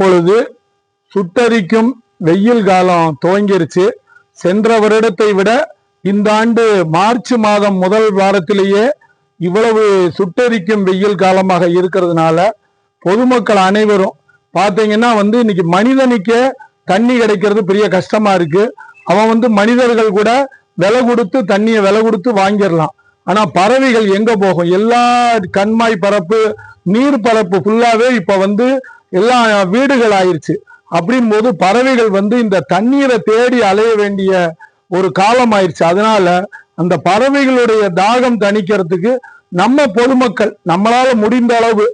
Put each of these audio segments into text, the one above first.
இப்பொழுது சுட்டரிக்கும் வெயில் காலம் துவங்கிருச்சு. சென்ற வருடத்தை விட இந்த ஆண்டு மார்ச் மாதம் முதல் வாரத்திலேயே இவ்வளவு சுட்டரிக்கும் வெயில் காலமாக இருக்கிறதுனால பொதுமக்கள் அனைவரும் பார்த்தீங்கன்னா வந்து இன்னைக்கு மனிதனுக்கே தண்ணி கிடைக்கிறது பெரிய கஷ்டமா இருக்கு. அவன் வந்து மனிதர்கள் கூட விலை கொடுத்து தண்ணியை விலை கொடுத்து வாங்கிடலாம். ஆனா பறவைகள் எங்க போகும்? எல்லா கண்மாய் பரப்பு நீர் பரப்பு ஃபுல்லாவே இப்ப வந்து எல்லா வீடுகள் ஆயிடுச்சு அப்படின் போது பறவைகள் வந்து இந்த தண்ணீரை தேடி அலைய வேண்டிய ஒரு காலம் ஆயிடுச்சு அதனால அந்த பறவைகளுடைய தாகம் தணிக்கிறதுக்கு நம்ம பொதுமக்கள் நம்மளால முடிந்த அளவு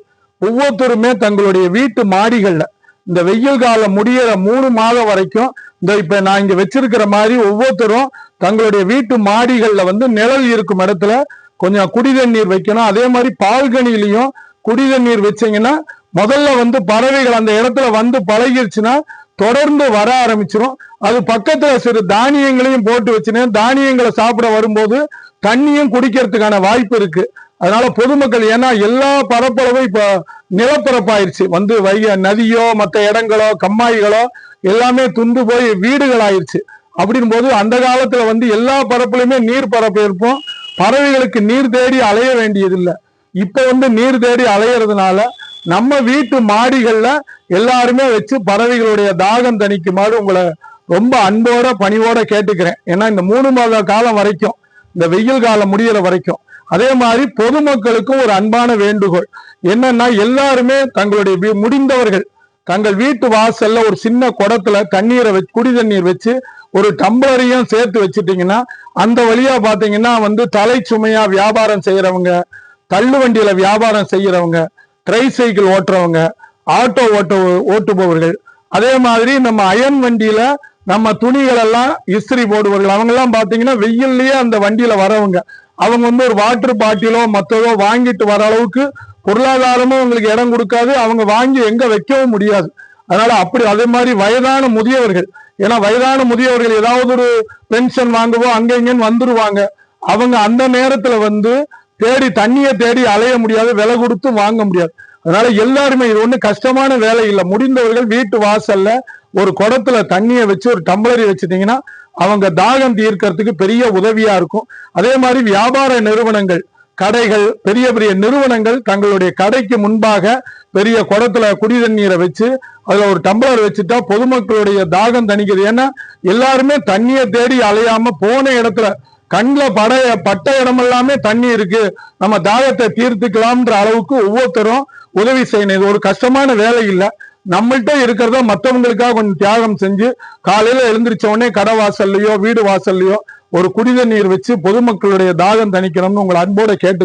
ஒவ்வொருத்தருமே தங்களுடைய வீட்டு மாடிகள்ல இந்த வெயில் காலம் முடியிற மூணு மாதம் வரைக்கும் இந்த இப்ப நான் இங்க வச்சிருக்கிற மாதிரி ஒவ்வொருத்தரும் தங்களுடைய வீட்டு மாடிகள்ல வந்து நிழல் இருக்கும் இடத்துல கொஞ்சம் குடிதண்ணீர் வைக்கணும். அதே மாதிரி பால்கனிலையும் குடிதண்ணீர் வச்சீங்கன்னா முதல்ல வந்து பறவைகள் அந்த இடத்துல வந்து பழகிருச்சுன்னா தொடர்ந்து வர ஆரம்பிச்சிடும் அது பக்கத்துல சிறு தானியங்களையும் போட்டு வச்சுன்னு தானியங்களை சாப்பிட வரும்போது தண்ணியும் குடிக்கிறதுக்கான வாய்ப்பு இருக்கு. அதனால பொதுமக்கள் ஏன்னா எல்லா பரப்பளவும் இப்ப நிலப்பரப்பாயிருச்சு. வந்து வைய நதியோ மற்ற இடங்களோ கம்மாய்களோ எல்லாமே துண்டு போய் வீடுகள் ஆயிருச்சு அப்படின் போது அந்த காலத்துல வந்து எல்லா பரப்புலையுமே நீர் பரப்பு இருப்போம் பறவைகளுக்கு நீர் தேடி அலைய வேண்டியதில்லை. இப்ப வந்து நீர் தேடி அலையிறதுனால நம்ம வீட்டு மாடிகள்ல எல்லாருமே வச்சு பறவைகளுடைய தாகம் தணிக்குமாறு உங்களை ரொம்ப அன்போட பணிவோட கேட்டுக்கிறேன். ஏன்னா இந்த மூணு மாத காலம் வரைக்கும் இந்த வெயில் காலம் முடியிற வரைக்கும் அதே மாதிரி பொதுமக்களுக்கும் ஒரு அன்பான வேண்டுகோள். என்னன்னா எல்லாருமே தங்களுடைய முடிந்தவர்கள் தங்கள் வீட்டு வாசல்ல ஒரு சின்ன குடத்துல தண்ணீரை வச்சு குடி தண்ணீர் வச்சு ஒரு டம்ளரையும் சேர்த்து வச்சுட்டீங்கன்னா அந்த வழியா பாத்தீங்கன்னா வந்து தலை சுமையா வியாபாரம் செய்யறவங்க தள்ளு வண்டியில வியாபாரம் செய்யறவங்க ட்ரை சைக்கிள் ஓட்டுறவங்க ஆட்டோ ஓட்ட ஓட்டுபவர்கள். அதே மாதிரி நம்ம அயன் வண்டியில நம்ம துணிகள் எல்லாம் இஸ்திரி போடுவார்கள் அவங்க எல்லாம் பாத்தீங்கன்னா வெயில்லயே அந்த வண்டியில வரவங்க. அவங்க வந்து ஒரு வாட்டர் பாட்டிலோ மற்றதோ வாங்கிட்டு வர அளவுக்கு பொருளாதாரமும் அவங்களுக்கு இடம் கொடுக்காது. அவங்க வாங்கி எங்க வைக்கவும் முடியாது. அதனால அப்படி அதே மாதிரி வயதான முதியவர்கள். ஏன்னா வயதான முதியவர்கள் ஏதாவது ஒரு பென்ஷன் வாங்கவோ அங்க இங்கன்னு வந்துருவாங்க. அவங்க அந்த நேரத்துல வந்து தேடி தண்ணியை தேடி அலைய முடியாது விலை கொடுத்து வாங்க முடியாது. அதனால எல்லாருமே இது ஒண்ணு கஷ்டமான வேலை இல்லை. முடிந்தவர்கள் வீட்டு வாசல்ல ஒரு குடத்துல தண்ணியை வச்சு ஒரு டம்ளரி வச்சுட்டீங்கன்னா அவங்க தாகம் தீர்க்கறதுக்கு பெரிய உதவியா இருக்கும். அதே மாதிரி வியாபார நிறுவனங்கள் கடைகள் பெரிய பெரிய நிறுவனங்கள் தங்களுடைய கடைக்கு முன்பாக பெரிய குடத்துல குடி தண்ணீரை வச்சு அதுல ஒரு டம்ளர் வச்சுட்டா பொதுமக்களுடைய தாகம் தணிக்குது. ஏன்னா எல்லாருமே தண்ணியை தேடி அலையாம போன இடத்துல கண்ணில் பட பட்ட இடம் எல்லாமே தண்ணி இருக்கு. நம்ம தாகத்தை தீர்த்துக்கலாம்ன்ற அளவுக்கு ஒவ்வொருத்தரும் உதவி செய்யணும். இது ஒரு கஷ்டமான வேலை இல்லை. நம்மள்ட்ட இருக்கிறத மற்றவங்களுக்காக கொஞ்சம் தியாகம் செஞ்சு காலையில எழுந்திரிச்ச உடனே கடை வாசல்லையோ வீடு வாசல்லையோ ஒரு குடித நீர் வச்சு பொதுமக்களுடைய தாகம் தணிக்கணும்னு உங்களை அன்போட கேட்டு